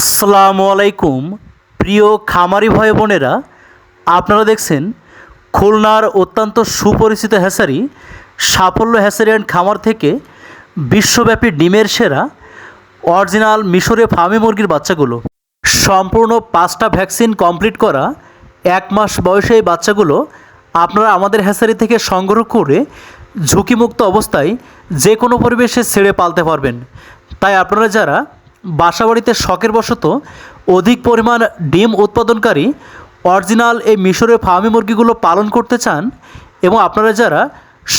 আসসালামু আলাইকুম। প্রিয় খামারি ভাই বোনেরা, আপনারা দেখছেন খুলনার অত্যন্ত সুপরিচিত হ্যাসারি, সাফল্য হ্যাসারি অ্যান্ড খামার থেকে বিশ্বব্যাপী ডিমের সেরা অরিজিনাল মিশরে ফার্মি মুরগির বাচ্চাগুলো। সম্পূর্ণ পাঁচটা ভ্যাকসিন কমপ্লিট করা এক মাস বয়সে এই বাচ্চাগুলো আপনারা আমাদের হ্যাসারি থেকে সংগ্রহ করে ঝুঁকিমুক্ত অবস্থায় যে কোনো পরিবেশে ছেড়ে পালতে পারবেন। তাই আপনারা যারা বাসাবাড়িতে শখের বশত অধিক পরিমাণ ডিম উৎপাদনকারী অরিজিনাল এই মিশরের ফার্মি মুরগিগুলো পালন করতে চান এবং আপনারা যারা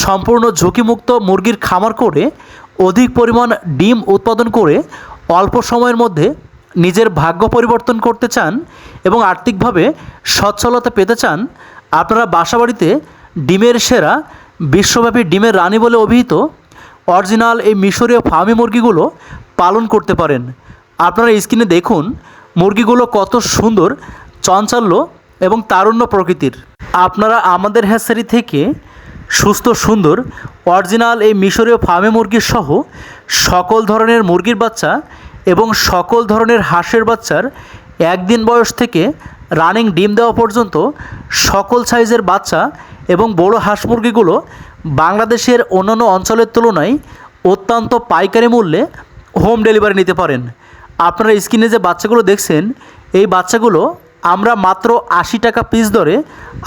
সম্পূর্ণ ঝুঁকিমুক্ত মুরগির খামার করে অধিক পরিমাণ ডিম উৎপাদন করে অল্প সময়ের মধ্যে নিজের ভাগ্য পরিবর্তন করতে চান এবং আর্থিকভাবে সচ্ছলতা পেতে চান, আপনারা বাসাবাড়িতে ডিমের সেরা, বিশ্বব্যাপী ডিমের রানী বলে অভিহিত অরিজিনাল এই মিশরীয় ফার্মি মুরগিগুলো পালন করতে পারেন। আপনারা স্ক্রিনে দেখুন মুরগিগুলো কত সুন্দর, চঞ্চল্য এবং তারুণ্য প্রকৃতির। আপনারা আমাদের হ্যাসারি থেকে সুস্থ, সুন্দর, অরিজিনাল এই মিশরীয় ফার্মে মুরগির সহ সকল ধরনের মুরগির বাচ্চা এবং সকল ধরনের হাঁসের বাচ্চার একদিন বয়স থেকে রানিং ডিম দেওয়া পর্যন্ত সকল সাইজের বাচ্চা এবং বড় হাঁস মুরগিগুলো বাংলাদেশের অন্যান্য অঞ্চলের তুলনায় অত্যন্ত পাইকারি মূল্যে হোম ডেলিভারি নিতে পারেন। আপনারা স্ক্রিনে যে বাচ্চাগুলো দেখছেন, এই বাচ্চাগুলো আমরা মাত্র আশি টাকা পিস দরে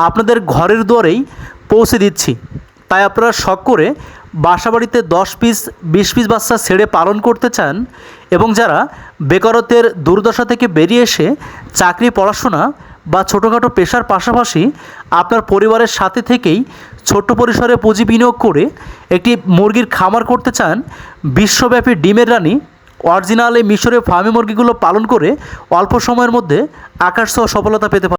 আপনাদের ঘরের দুয়ারেই পৌঁছে দিচ্ছি। তাই আপনারা শখ করে বাসাবাড়িতে দশ পিস বিশ পিস বাচ্চা ছেড়ে পালন করতে চান এবং যারা বেকারত্বের দুর্দশা থেকে বেরিয়ে এসে চাকরি, পড়াশোনা বা ছোটোখাটো পেশার পাশাপাশি আপনার পরিবারের সাথে থেকেই ছোট্ট পরিসরে পুঁজি বিনিয়োগ করে একটি মুরগির খামার করতে চান, বিশ্বব্যাপী ডিমের রানী, অরিজিনাল এই মিশরের ফার্মি মুরগিগুলো পালন করে অল্প সময়ের মধ্যে আকাশ সহ সফলতা পেতে